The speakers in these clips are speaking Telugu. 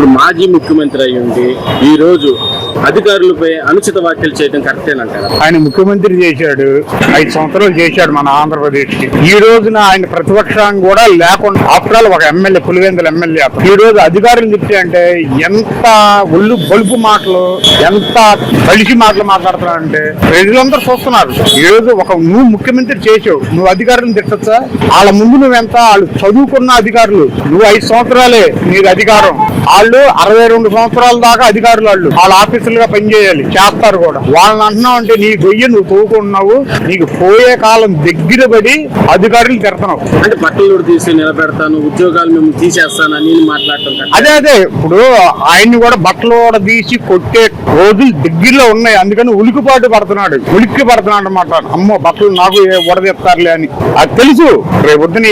ఇప్పుడు మాజీ ముఖ్యమంత్రి అయ్యుండి ఈరోజు అధికారులపై అనుచిత వ్యాఖ్యలు చేయడం కరెక్టేనంటారు ఆయన ముఖ్యమంత్రి చేశాడు ఐదు సంవత్సరాలు చేశాడు మన ఆంధ్రప్రదేశ్కి ఈ రోజున ఆయన ప్రతిపక్షం కూడా లేకుండా ఆఫ్టర్ ఆల్ ఒక ఎమ్మెల్యే పులివెందుల ఎమ్మెల్యే. ఈ రోజు అధికారులు చెప్తే అంటే ఎంత ఒళ్ళు బలుపు మాటలు ఎంత కలిసి మాటలు మాట్లాడుతున్నారంటే ప్రజలందరూ చూస్తున్నారు. ఈ రోజు ఒక నువ్వు ముఖ్యమంత్రి చేసావు నువ్వు అధికారులను తిట్టచ్చా? వాళ్ళ ముందు నువ్వెంత? వాళ్ళు చదువుకున్న అధికారులు. నువ్వు ఐదు సంవత్సరాలే నీకు అధికారం. వాళ్ళు అరవై రెండు సంవత్సరాల దాకా అధికారులు వాళ్ళు. వాళ్ళ ఆఫీసు ఆఫీసులుగా పనిచేయాలి చేస్తారు కూడా. వాళ్ళని అంటున్నావు అంటే నీ గొయ్యి నువ్వు తోకున్నావు నీకు పోయే కాలం దగ్గర పడి అధికారులు తిడతావు అంటే బట్టలు తీసి నిలబెడతాను ఉద్యోగాలు మేము తీసేస్తాను అని మాట్లాడటం అదే అదే. ఇప్పుడు ఆయన్ని కూడా బట్టలు కూడా తీసి కొట్టే రోజులు దగ్గరలో ఉన్నాయి. అందుకని ఉలికిపాటు పడుతున్నాడు. ఉలిక్కి పడుతున్నాడు అనమాట అమ్మో బట్టలు నాకు ఉడదెత్తారులే అని. అది తెలుసు. రేపొద్దున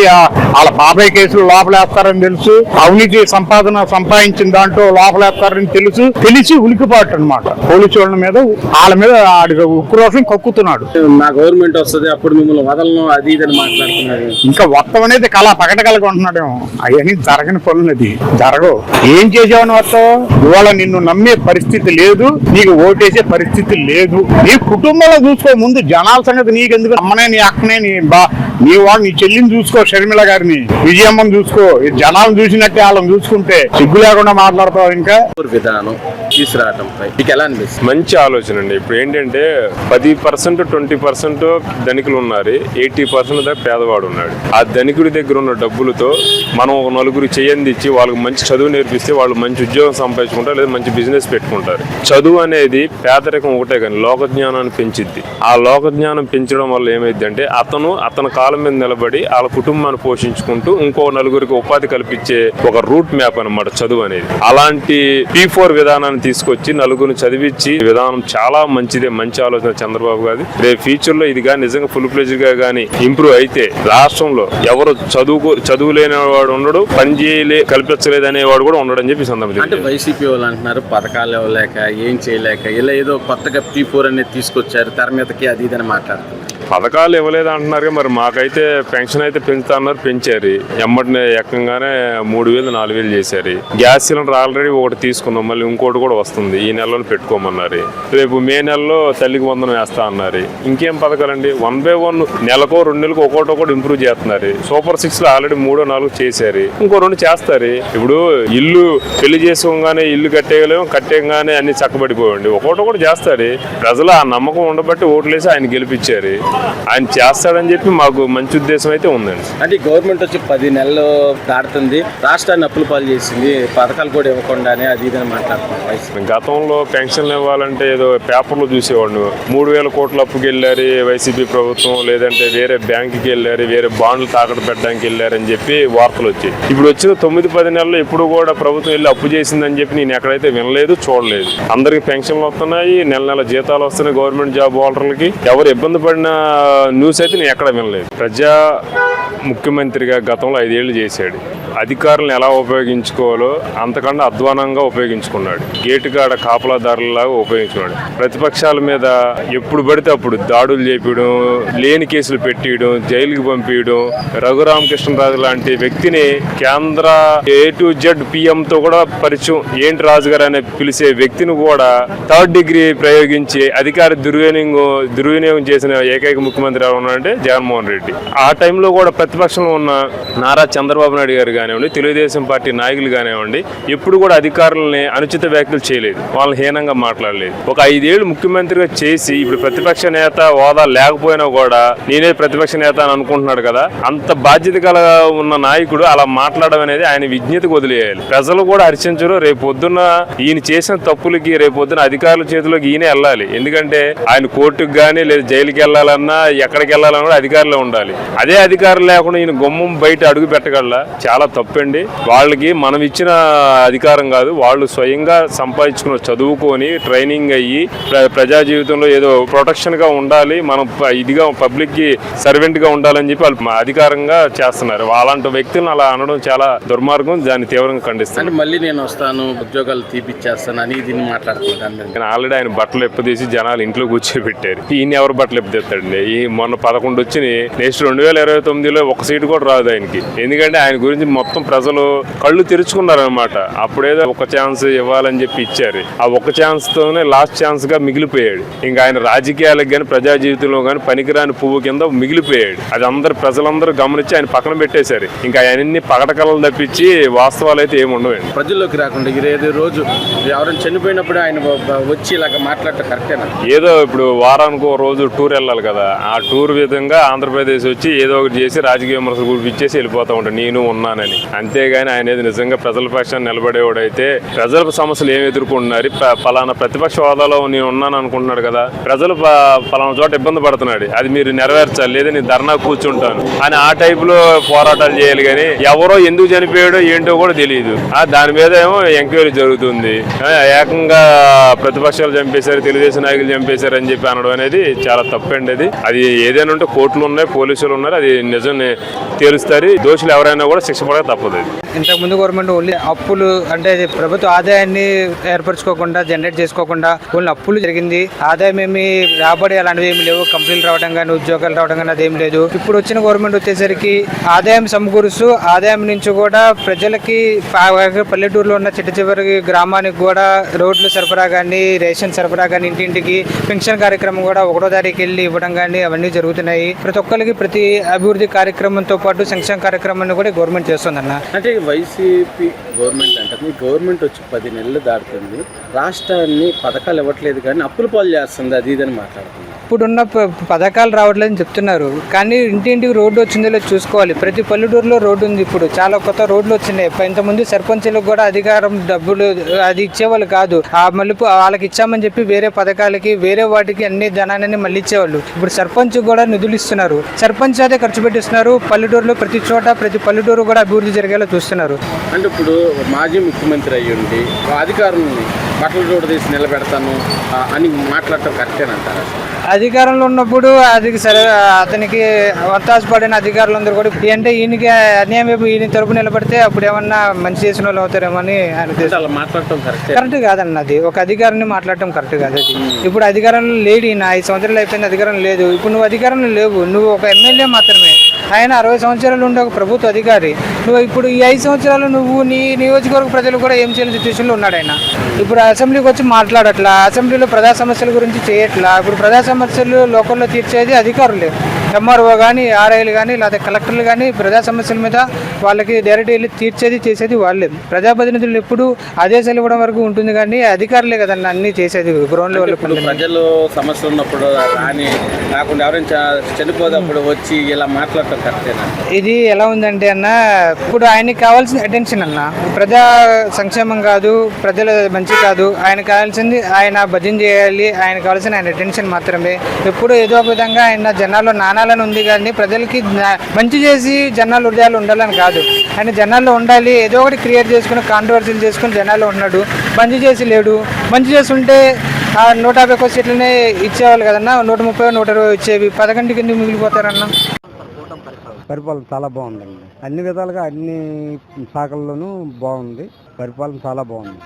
వాళ్ళ బాబాయ్ కేసులు లోపలేస్తారని తెలుసు. అవినీతి సంపాదన సంపాదించిన దాంట్లో లోపలేస్తారని తెలుసు. తెలిసి ఉలికిపాటు అన్నమాట. పోలీసు వాళ్ళ మీద వాళ్ళ మీద ఉక్రోషం కక్కుతున్నాడు. నా గవర్నమెంట్ వస్తుంది అప్పుడు మిమ్మల్ని వదలను అది ఇది అని మాట్లాడుతున్నారు. ఇంకా మొత్తం అనేది కళ పగట కలుగుంటున్నాడేమో అవన్నీ జరగని పనులు అది. జరగవు. ఏం చేసావని వస్తావు ఇవాళ నిన్ను నమ్మే పరిస్థితి లేదు నీకు ఓటేసే పరిస్థితి లేదు. నీ కుటుంబంలో చూసుకో ముందు జనాల సంగతి నీకెందుకు? అమ్మనే నీ అక్కనే నీ బా నీ వాడు నీ చెల్లిని చూసుకో షర్మిల గారిని. విజయమ్మని చూసుకో. ఈ జనాలను చూసినట్టే వాళ్ళని చూసుకుంటే సిగ్గు లేకుండా మాట్లాడతావు ఇంకా? విధానం తీసుకురావడంపై మీకు ఎలా అనిపిస్తుంది? మంచి ఆలోచన అండి. ఇప్పుడు ఏంటంటే పది పర్సెంట్ ట్వంటీ పర్సెంట్ ధనికులు ఉన్నారు. ఎయిటీ పర్సెంట్ దాకా పేదవాడు ఉన్నాడు. ఆ ధనికుడి దగ్గర ఉన్న డబ్బులతో మనం ఒక నలుగురు చేయందిచ్చి వాళ్ళకి మంచి చదువు నేర్పిస్తే వాళ్ళు మంచి ఉద్యోగం సంపాదించుకుంటారు లేదా మంచి బిజినెస్ పెట్టుకుంటారు. చదువు అనేది పేదరికం ఒకటే కానీ లోక జ్ఞానాన్ని పెంచిద్ది. ఆ లోక జ్ఞానం పెంచడం వల్ల ఏమైంది అంటే అతను అతని కాలం మీద నిలబడి వాళ్ళ కుటుంబాన్ని పోషించుకుంటూ ఇంకో నలుగురికి ఉపాధి కల్పించే ఒక రూట్ మ్యాప్ అన్నమాట చదువు అనేది. అలాంటి పీ ఫోర్ విధానాన్ని తీసుకొచ్చి నలుగురిని చదివించి విధానం చాలా మంచిదే మంచి ఆలోచన చంద్రబాబు గారి రేపు ఫ్యూచర్లో ఇది కానీ నిజంగా ఫుల్ ప్లేజ్గా కానీ ఇంప్రూవ్ అయితే రాష్ట్రంలో ఎవరు చదువుకు చదువు లేని వాడు ఉండడు పని చేయలే కల్పించలేదు అనేవాడు కూడా ఉండడు అని చెప్పి అంటే వైసీపీ వాళ్ళు అంటున్నారు పథకాలు ఇవ్వలేక ఏం చేయలేక ఇలా ఏదో కొత్తగా పీ ఫోర్ అనేది తీసుకొచ్చారు తెర మీదకి అది ఇది అని మాట్లాడుతున్నారు. పథకాలు ఇవ్వలేదు అంటున్నారు మరి మాకైతే పెన్షన్ అయితే పెంచుతా అన్నారు పెంచారు. ఎమ్మటిని ఎక్కంగానే మూడు వేలు నాలుగు వేలు చేశారు. గ్యాస్ సిలిండర్ ఆల్రెడీ ఒకటి తీసుకున్నాం మళ్ళీ ఇంకోటి కూడా వస్తుంది. ఈ నెలలో పెట్టుకోమన్నారు. రేపు మే నెలలో తల్లికి వందనం వేస్తా అన్నారు. ఇంకేం పథకాలండి? వన్ బై వన్ నెలకో రెండు నెలలకు ఒక్కొక్కటి ఒకటి ఇంప్రూవ్ చేస్తున్నారు. సూపర్ సిక్స్లో ఆల్రెడీ మూడో నాలుగు చేశారు. ఇంకో రెండు చేస్తారు. ఇప్పుడు ఇల్లు పెళ్ళి చేసుకోగానే ఇల్లు కట్టేయలేము కట్టేయగానే అన్ని చక్కబడిపోయండి ఒక్కొక్కటి ఒకటి చేస్తారు. ప్రజలు ఆ నమ్మకం ఉండబట్టి ఓట్లేసి ఆయన గెలిపించారు. ఆయన చేస్తాడని చెప్పి మాకు మంచి ఉద్దేశం అయితే ఉందండి. అంటే గవర్నమెంట్ వచ్చి పది నెలలు దాటుతుంది. రాష్ట్రాన్ని అప్పుల పాలు చేసింది. పథకాలు కూడా ఇవ్వకుండానే అది ఇది వైసీపీ. గతంలో పెన్షన్లు ఇవ్వాలంటే ఏదో పేపర్లో చూసేవాడిని. మూడు వేల కోట్ల అప్పుకి వెళ్ళారు వైసీపీ ప్రభుత్వం లేదంటే వేరే బ్యాంకుకి వెళ్ళారు వేరే బాండ్లు తాకట్టు పెట్టడానికి వెళ్ళారని చెప్పి వార్తలు వచ్చాయి. ఇప్పుడు వచ్చిన తొమ్మిది పది నెలలు ఎప్పుడు కూడా ప్రభుత్వం వెళ్ళి అప్పు చేసిందని చెప్పి నేను ఎక్కడైతే వినలేదు చూడలేదు. అందరికి పెన్షన్లు వస్తున్నాయి నెల నెల జీతాలు వస్తున్నాయి గవర్నమెంట్ జాబ్ హోల్డర్లకి. ఎవరు ఇబ్బంది పడిన న్యూస్ అయితే నేను ఎక్కడ వినలేదు. ప్రజా ముఖ్యమంత్రిగా గతంలో ఐదేళ్ళు చేశాడు. అధికారులను ఎలా ఉపయోగించుకోవాలో అంతకన్నా అధ్వానంగా ఉపయోగించుకున్నాడు. గేటు కాడ కాపలాదారులలాగా ఉపయోగించుకున్నాడు. ప్రతిపక్షాల మీద ఎప్పుడు పడితే అప్పుడు దాడులు చేపించడం లేని కేసులు పెట్టియడం జైలుకి పంపించడం రఘురామకృష్ణరాజు లాంటి వ్యక్తిని కేంద్ర ఏ టు జెడ్ పిఎంతో కూడా పరిచయం ఏంటి రాజుగారు అనే పిలిచే వ్యక్తిని కూడా థర్డ్ డిగ్రీ ప్రయోగించి అధికార దుర్వినియోగం దుర్వినియోగం చేసిన ఏకైక ముఖ్యమంత్రి ఎవరు ఉన్నారంటే జగన్మోహన్ రెడ్డి. ఆ టైంలో కూడా ప్రతిపక్షంలో ఉన్న నారా చంద్రబాబు నాయుడు గారు కానివ్వండి తెలుగుదేశం పార్టీ నాయకులు కానివ్వండి ఎప్పుడు కూడా అధికారులని అనుచిత వ్యాఖ్యలు చేయలేదు. వాళ్ళని హీనంగా మాట్లాడలేదు. ఒక ఐదేళ్ళు ముఖ్యమంత్రిగా చేసి ఇప్పుడు ప్రతిపక్ష నేత హోదా లేకపోయినా కూడా నేనే ప్రతిపక్ష నేత అని అనుకుంటున్నాడు కదా అంత బాధ్యత కలగా ఉన్న నాయకుడు అలా మాట్లాడడం అనేది ఆయన విజ్ఞతకు వదిలేయాలి. ప్రజలు కూడా హర్షించరు. రేపు పొద్దున్న ఈయన చేసిన తప్పులకి రేపు పొద్దున అధికారుల చేతిలోకి ఈయన వెళ్ళాలి. ఎందుకంటే ఆయన కోర్టుకు కానీ లేదా జైలుకి వెళ్ళాలన్న ఎక్కడికి వెళ్ళాలన్నా కూడా అధికారులే ఉండాలి. అదే అధికారులు లేకుండా ఈయన గుమ్మం బయట అడుగు పెట్టగలరా చాలా తప్పండి. వాళ్ళకి మనం ఇచ్చిన అధికారం కాదు. వాళ్ళు స్వయంగా సంపాదించుకున్న చదువుకొని ట్రైనింగ్ అయ్యి ప్ర- ప్రజా జీవితంలో ఏదో ప్రొటెక్షన్గా ఉండాలి. మనం ఇదిగా పబ్లిక్కి సర్వెంట్గా ఉండాలని చెప్పి వాళ్ళు అధికారంగా చేస్తున్నారు. అలాంటి వ్యక్తులను అలా అనడం చాలా దుర్మార్గం. దాన్ని తీవ్రంగా ఖండిస్తాను. మళ్ళీ నేను వస్తాను ఉద్యోగాలు తీపిచ్చేస్తాను అని దీన్ని. కానీ ఆల్రెడీ ఆయన బట్టలు ఎప్పదీసి జనాలు ఇంట్లో కూర్చోబెట్టారు. ఈయన ఎవరు బట్టలు ఎప్పదీస్తాడండి ఈ మొన్న పదకొండు వచ్చినాయి. నెక్స్ట్ రెండు వేల ఇరవై తొమ్మిదిలో ఒక సీటు కూడా రాదు ఆయనకి. ఎందుకంటే ఆయన గురించి మొత్తం ప్రజలు కళ్ళు తెరుచుకున్నారనమాట అప్పుడేదో ఒక ఛాన్స్ ఇవ్వాలని చెప్పి ఇచ్చారు. ఆ ఒక ఛాన్స్ తోనే లాస్ట్ ఛాన్స్గా మిగిలిపోయాడు. ఇంకా ఆయన రాజకీయాలకు కానీ ప్రజా జీవితంలో కానీ పనికిరాని పువ్వు కింద మిగిలిపోయాడు. అది అందరు ప్రజలందరూ గమనించి ఆయన పక్కన పెట్టేశారు. ఇంకా ఆయనన్ని పగటకలలు తప్పించి వాస్తవాలు అయితే ఏమి ఉండవండి ప్రజల్లోకి రాకుండా ఇదేదో రోజు ఎవరైనా చనిపోయినప్పుడు ఆయన వచ్చి ఇలాగ మాట్లాడటం కరెక్టేనా? ఏదో ఇప్పుడు వారానికి ఒక రోజు టూర్ వెళ్ళాలి కదా. ఆ టూర్ విధంగా ఆంధ్రప్రదేశ్ వచ్చి ఏదో ఒకటి చేసి రాజకీయ విమర్శలు గురిపించేసి వెళ్ళిపోతా ఉంటాడు. నేను ఉన్నానని. అంతేగాని ఆయన ఏది నిజంగా ప్రజల పక్షాన్ని నిలబడేవాడైతే ప్రజల సమస్యలు ఏమి ఎదుర్కొంటున్నారు? పలానా ప్రతిపక్ష హోదాలో నేను ఉన్నాను అనుకుంటున్నాడు కదా. ప్రజలు ప- పలానా చోట ఇబ్బంది పడుతున్నాడు. అది మీరు నెరవేర్చాలి. లేదా నేను ధర్నా కూర్చుంటాను. అని ఆ టైప్లో పోరాటాలు చేయాలి కానీ ఎవరో ఎందుకు చనిపోయాడో ఏంటో కూడా తెలియదు ఆ దాని మీద ఏమో ఎంక్వైరీ జరుగుతుంది. ఏకంగా ప్రతిపక్షాలు చంపేశారు తెలుగుదేశం నాయకులు చంపేశారు అని చెప్పి అనడం అనేది చాలా తప్పండి అది. అది ఏదైనా ఉంటే కోర్టులు ఉన్నాయి పోలీసులు ఉన్నారు అది నిజం తేలుస్తారు దోషులు ఎవరైనా కూడా శిక్ష పడక తప్పదు ఇంతకుముందు ఇంతకు ముందు గవర్నమెంట్ ఓన్లీ అప్పులు అంటే ప్రభుత్వ ఆదాయాన్ని ఏర్పరచుకోకుండా జనరేట్ చేసుకోకుండా ఓన్లీ అప్పులు జరిగింది. ఆదాయం ఏమి రాబడి అలాంటివి ఏమి లేవు. కంపెనీలు రావడం కానీ ఉద్యోగాలు రావడం కానీ అదేం లేదు. ఇప్పుడు వచ్చిన గవర్నమెంట్ వచ్చేసరికి ఆదాయం సమకూరుస్తూ ఆదాయం నుంచి కూడా ప్రజలకి పల్లెటూరులో ఉన్న చిట్ట చివరి గ్రామానికి కూడా రోడ్లు సరఫరా కానీ రేషన్ సరఫరా కానీ ఇంటింటికి పెన్షన్ కార్యక్రమం కూడా ఒకటో తారీఖు వెళ్ళి ఇవ్వడం కానీ అవన్నీ జరుగుతున్నాయి. ప్రతి ఒక్కరికి ప్రతి అభివృద్ధి కార్యక్రమంతో పాటు సంక్షేమ కార్యక్రమాన్ని కూడా గవర్నమెంట్ చేస్తుందన్న. అంటే వైసీపీ గవర్నమెంట్ అంటుంది గవర్నమెంట్ వచ్చి పది నెలలు దాటుతుంది. రాష్ట్రాన్ని పథకాలు ఇవ్వట్లేదు కానీ అప్పుల పాలు చేస్తుంది. అది ఇదని మాట్లాడుతుంది ఇప్పుడున్న పథకాలు రావట్లేదని చెప్తున్నారు. కానీ ఇంటింటికి రోడ్డు వచ్చిందో చూసుకోవాలి. ప్రతి పల్లెటూరులో రోడ్డు ఉంది ఇప్పుడు. చాలా కొత్త రోడ్లు వచ్చినాయి. ఇంతకుముందు సర్పంచులకు కూడా అధికారం డబ్బులు అది ఇచ్చేవాళ్ళు కాదు. ఆ మలుపు వాళ్ళకి ఇచ్చామని చెప్పి వేరే పథకాలకి వేరే వాటికి అన్ని ధనాన్ని మళ్ళీ ఇచ్చేవాళ్ళు. ఇప్పుడు సర్పంచ్ కూడా నిధులు ఇస్తున్నారు. సర్పంచ్ అదే ఖర్చు పెట్టిస్తున్నారు. పల్లెటూరులో ప్రతి చోట ప్రతి పల్లెటూరు కూడా అభివృద్ధి జరిగేలా చూస్తున్నారు. అంటే ఇప్పుడు మాజీ ముఖ్యమంత్రి అయ్యుండి అధికారులని బట్టలు చూడదీసి తీసి నిలబెడతాను అని మాట్లాడటం కరెక్టేనంటారు? అధికారంలో ఉన్నప్పుడు అది సరే అతనికి వంతాసు పడిన అధికారులందరూ కూడా అంటే ఈయనకి అన్యాయం వైపు ఈయన తరపు నిలబడితే అప్పుడు ఏమన్నా మంచి చేసిన వాళ్ళు అవుతారేమో అని ఆయన మాట్లాడటం కరెక్టే. కరెక్ట్ కాదన్న అది. ఒక అధికారాన్ని మాట్లాడటం కరెక్ట్ కాదు అది. ఇప్పుడు అధికారంలో లేడు ఈయన. ఐదు సంవత్సరాలు అయిపోయింది అధికారం లేదు. ఇప్పుడు నువ్వు అధికారంలో లేవు. నువ్వు ఒక ఎమ్మెల్యే మాత్రమే. ఆయన అరవై సంవత్సరాలు ఉండే ఒక ప్రభుత్వ అధికారి. నువ్వు ఇప్పుడు ఈ ఐదు సంవత్సరాలు నువ్వు నీ నియోజకవర్గ ప్రజలు కూడా ఏం చేయని సిచ్యువేషన్లో ఉన్నాడు ఆయన. ఇప్పుడు అసెంబ్లీకి వచ్చి మాట్లాడట్లా అసెంబ్లీలో ప్రజా సమస్యల గురించి చేయట్లా ఇప్పుడు ప్రజా సమస్యలు లోకల్లో తీర్చేది అధికారులే. ఎంఆర్ఓ కానీ ఆర్ఐలు కానీ లేదా కలెక్టర్లు కానీ ప్రజా సమస్యల మీద వాళ్ళకి డైరెక్ట్ వెళ్ళి తీర్చేది చేసేది వాళ్ళే. ప్రజాప్రతినిధులు ఎప్పుడు ఆదేశాలు ఇవ్వడం వరకు ఉంటుంది కానీ అధికారులే కదన్న అన్ని చేసేది గ్రౌండ్ లెవెల్ ప్రజలు సమస్యలు ఉన్నప్పుడు రాని కాకుండా ఎవరైనా చనిపోదప్పుడు వచ్చి ఇలా కరెక్టేనా ఇది ఎలా ఉందంటే అన్న ఇప్పుడు ఆయనకి కావాల్సిన అటెన్షన్ అన్న. ప్రజా సంక్షేమం కాదు ప్రజల మంచి కాదు. ఆయన కావాల్సింది ఆయన భజన చేయాలి ఆయన కావాల్సిన ఆయన అటెన్షన్ మాత్రమే. ఎప్పుడు ఏదో ఒక విధంగా ఆయన జనాల్లో నానాలని ఉంది కానీ ప్రజలకి మంచి చేసి జనాలు హృదయాలు ఉండాలని కాదు. ఆయన జనాల్లో ఉండాలి ఏదో ఒకటి క్రియేట్ చేసుకుని కాంట్రవర్సీలు చేసుకుని జనాల్లో ఉన్నాడు. మంచి చేసి లేడు. మంచి చేసి ఉంటే ఆ నూట యాభై ఒక్క సీట్లనే ఇచ్చేవాళ్ళు కదన్నా నూట ముప్పై నూట ఇరవై వచ్చేవి పదకొండు కింద మిగిలిపోతారన్న. పరిపాలన చాలా బాగుందండి. అన్ని విధాలుగా అన్ని శాఖల్లోనూ బాగుంది. పరిపాలన చాలా బాగుంది.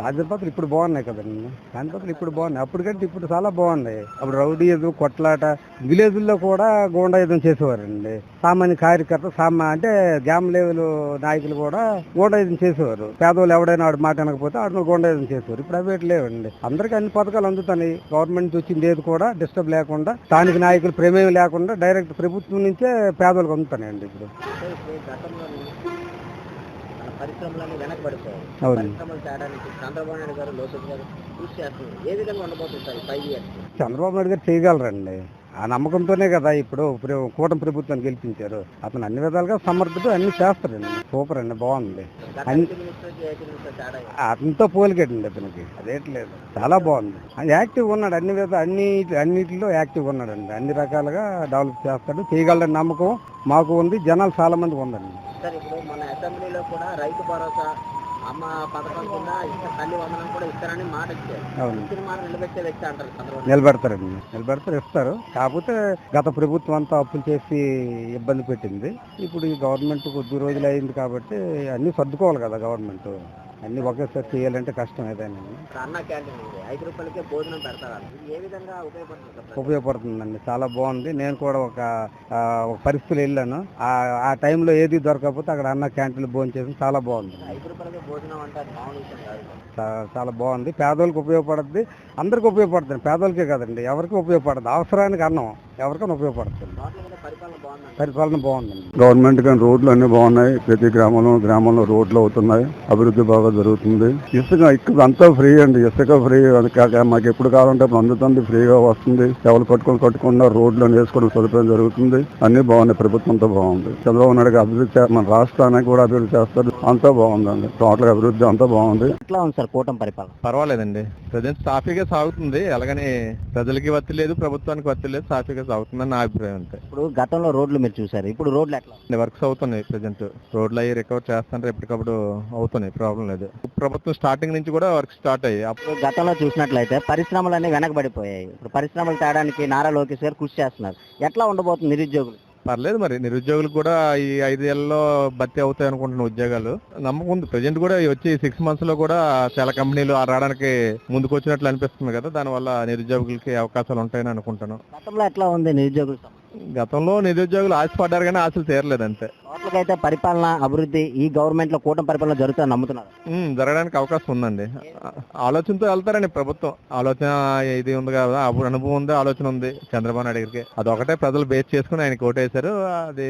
రాజపత్రులు ఇప్పుడు బాగున్నాయి కదండి. రాజపత్రులు ఇప్పుడు బాగున్నాయి. అప్పటికంటే ఇప్పుడు చాలా బాగున్నాయి. అప్పుడు రౌడీయదు కొట్లాట విలేజ్ల్లో కూడా గోండాయుధం చేసేవారండి. సామాన్య కార్యకర్త సామా అంటే గ్యామ్ లెవెల్ నాయకులు కూడా గోండాయుధం చేసేవారు. పేదవాళ్ళు ఎవడైనా ఆడు మాట అనకపోతే ఆడు గోండాయుధం చేసేవారు. ఇప్పుడు అవి లేవండి. అందరికీ అన్ని పథకాలు అందుతున్నాయి. గవర్నమెంట్ వచ్చింది ఏది కూడా డిస్టర్బ్ లేకుండా స్థానిక నాయకులు ప్రమేయం లేకుండా డైరెక్ట్ ప్రభుత్వం నుంచే పేదవాళ్ళకి అందుతున్నాయండి ఇప్పుడు. పరిశ్రమలన్నీ వెనకబడిపోయాయి. అవును పరిశ్రమలు తేడానికి చంద్రబాబు నాయుడు గారు లోకేష్ గారు కృషి చేస్తున్నారు. ఏ విధంగా ఉండబోతుంటారు ఫైవ్ ఇయర్స్ చంద్రబాబు నాయుడు గారు చేయగలరండి. ఆ నమ్మకంతోనే కదా ఇప్పుడు కూటమి ప్రభుత్వాన్ని గెలిపించారు. అతను అన్ని విధాలుగా సమర్థుడు అన్ని చేస్తారండి సూపర్ అండి బాగుంది? అతనితో పోలికెట్టండి అతనికి. అదేట్లేదు చాలా బాగుంది. యాక్టివ్ ఉన్నాడు. అన్ని విధ అన్ని అన్నిటిలో యాక్టివ్ ఉన్నాడండి. అన్ని రకాలుగా డెవలప్ చేస్తాడు. చేయగలడని నమ్మకం మాకు ఉంది. జనాలు చాలా మందికి ఉందండి. సార్ ఇప్పుడు మన అసెంబ్లీలో కూడా రైతు భరోసా అమ్మ పథకం కింద తల్లి వందనం కూడా ఇస్తారని మాట ఇచ్చారు. ఇచ్చిన మాట నిలబెట్టే వ్యక్తి అంటారు నిలబెడతారండి. నిలబెడతారు ఇస్తారు. కాకపోతే గత ప్రభుత్వం అంతా అప్పులు చేసి ఇబ్బంది పెట్టింది. ఇప్పుడు ఈ గవర్నమెంట్ కొద్ది రోజులు అయింది కాబట్టి అన్ని సర్దుకోవాలి కదా గవర్నమెంట్. అన్ని ఒకేసారి చేయాలంటే కష్టం ఏదైనా. ఇక్కడ అన్న క్యాంటీన్ ఉంది. ఐదు రూపాయలకే భోజనం పెడతారు? ఇది ఏ విధంగా ఉపయోగపడుతుంది సార్ ప్రజలకు? ఉపయోగపడుతుందండి. చాలా బాగుంది. నేను కూడా ఒక ఒక పరిస్థితులు వెళ్ళాను. ఆ ఆ టైంలో ఏది దొరకకపోతే అక్కడ అన్న క్యాంటీన్లో భోజనం చేసి చాలా బాగుంది. ఐదు రూపాయలకే భోజనం అంటే చాలా బాగుంది. పేదోళ్ళకి ఉపయోగపడుతుంది అందరికి ఉపయోగపడుతుంది. పేదోళ్ళకే కదండి. ఎవరికి ఉపయోగపడుతుంది అవసరానికి అన్నం ఎవరికైనా ఉపయోగపడుతుంది. పరిపాలన బాగుందండి. గవర్నమెంట్ కానీ రోడ్లు అన్ని బాగున్నాయి. ప్రతి గ్రామంలో గ్రామంలో రోడ్లు అవుతున్నాయి. అభివృద్ధి బాగా జరుగుతుంది. ఇసుక ఇక్కడ అంతా ఫ్రీ అండి. ఇసుక ఫ్రీ కాక మాకు ఎప్పుడు కావాలంటే అప్పుడు అందుతుంది. ఫ్రీగా వస్తుంది. ఎవరు పట్టుకొని కట్టుకున్న రోడ్లు వేసుకోవడం సదుపాయం జరుగుతుంది. అన్ని బాగున్నాయి. ప్రభుత్వం బాగుంది. చంద్రబాబు నాయుడు అభివృద్ధి మన రాష్ట్రానికి కూడా అభివృద్ధి చేస్తారు. అంతా బాగుందండి. టోటల్ అభివృద్ధి అంతా బాగుంది. ఎట్లా ఉంది సార్ కూటమి పరిపాలన? పర్వాలేదండి. ప్రజెంట్ సాఫీగా సాగుతుంది. అలాగని ప్రజలకి వత్తి లేదు ప్రభుత్వానికి వత్తి లేదు సాఫీగా సాగుతుందని నా అభిప్రాయం అంతే. ఇప్పుడు గతంలో రోడ్లు మీరు చూసారు ఇప్పుడు రోడ్లు ఎట్లా వర్క్స్ అవుతున్నాయి ప్రజెంట్. రోడ్లు అయ్యి రికవర్ చేస్తుంటే ఎప్పటికప్పుడు అవుతున్నాయి. ప్రాబ్లం లేదు. ప్రభుత్వం స్టార్టింగ్ నుంచి కూడా వర్క్ స్టార్ట్ అయ్యి అప్పుడు గతంలో చూసినట్లయితే పరిశ్రమలన్నీ వెనకబడిపోయాయి. ఇప్పుడు పరిశ్రమలు తేడానికి నారా లోకేష్ గారు కృషి చేస్తున్నారు. ఎట్లా ఉండబోతుంది నిరుద్యోగులు? పర్లేదు మరి. నిరుద్యోగులకు కూడా ఈ ఐదేళ్ళలో భర్తీ అవుతాయి అనుకుంటున్న ఉద్యోగాలు. నమ్మకం ఉంది. ప్రజెంట్ కూడా ఈ వచ్చి సిక్స్ మంత్స్లో కూడా చాలా కంపెనీలు ఆ రావడానికి ముందుకు వచ్చినట్లు అనిపిస్తుంది కదా. దానివల్ల నిరుద్యోగులకి అవకాశాలు ఉంటాయని అనుకుంటాను గతంలో ఎట్లా ఉంది నిరుద్యోగుల గతంలో నిరుద్యోగులు ఆశపడ్డారు కానీ ఆశలు తీరలేదు అంతే. అయితే పరిపాలన అభివృద్ధి ఈ గవర్నమెంట్లో కూటమి పరిపాలన జరుగుతుందని నమ్ముతున్నారు. జరగడానికి అవకాశం ఉందండి. ఆలోచనతో వెళ్తారండి ప్రభుత్వం. ఆలోచన ఇది ఉంది కదా అప్పుడు అనుభవం ఉంది ఆలోచన ఉంది. చంద్రబాబు నాయుడు గారికి అదొకటే ప్రజలు బేస్ చేసుకుని ఆయనకి ఓటేశారు అది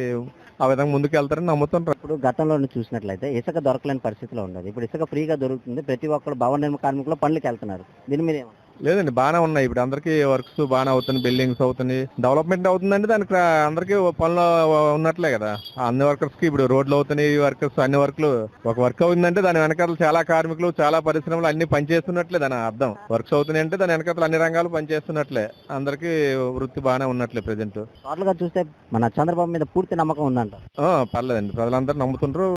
ఆ విధంగా ముందుకు వెళ్తారని నమ్ముతుంటారు. ఇప్పుడు గతంలో చూసినట్లయితే ఇసుక దొరకలేని పరిస్థితిలో ఉండదు ఇప్పుడు ఇసుక ఫ్రీగా దొరుకుతుంది. ప్రతి ఒక్కరు భవన నిర్మాణ కార్మికులు పనులకు వెళ్తున్నారు. దీని మీద? లేదండి బాగానే ఉన్నాయి. ఇప్పుడు అందరికీ వర్క్స్ బాగానే అవుతున్నాయి బిల్డింగ్స్ అవుతున్నాయి. డెవలప్మెంట్ అవుతుందంటే దానికి అందరికీ పనులు ఉన్నట్లే కదా. అన్ని వర్కర్స్కి ఇప్పుడు రోడ్లు అవుతున్నాయి వర్కర్స్ అన్ని వర్క్లు. ఒక వర్క్ అవుతుందంటే దాని వెనకాల చాలా కార్మికులు చాలా పరిశ్రమలు అన్ని పనిచేస్తున్నట్లే దాని అర్థం. వర్క్స్ అవుతున్నాయి అంటే దాని వెనకాల అన్ని రంగాలు పనిచేస్తున్నట్లే. అందరికీ వృత్తి బాగానే ఉన్నట్లే ప్రజెంట్. టోటల్గా చూస్తే మన చంద్రబాబు మీద పూర్తి నమ్మకం ఉందంట. పర్లేదండి. ప్రజలందరూ నమ్ముతుంటారు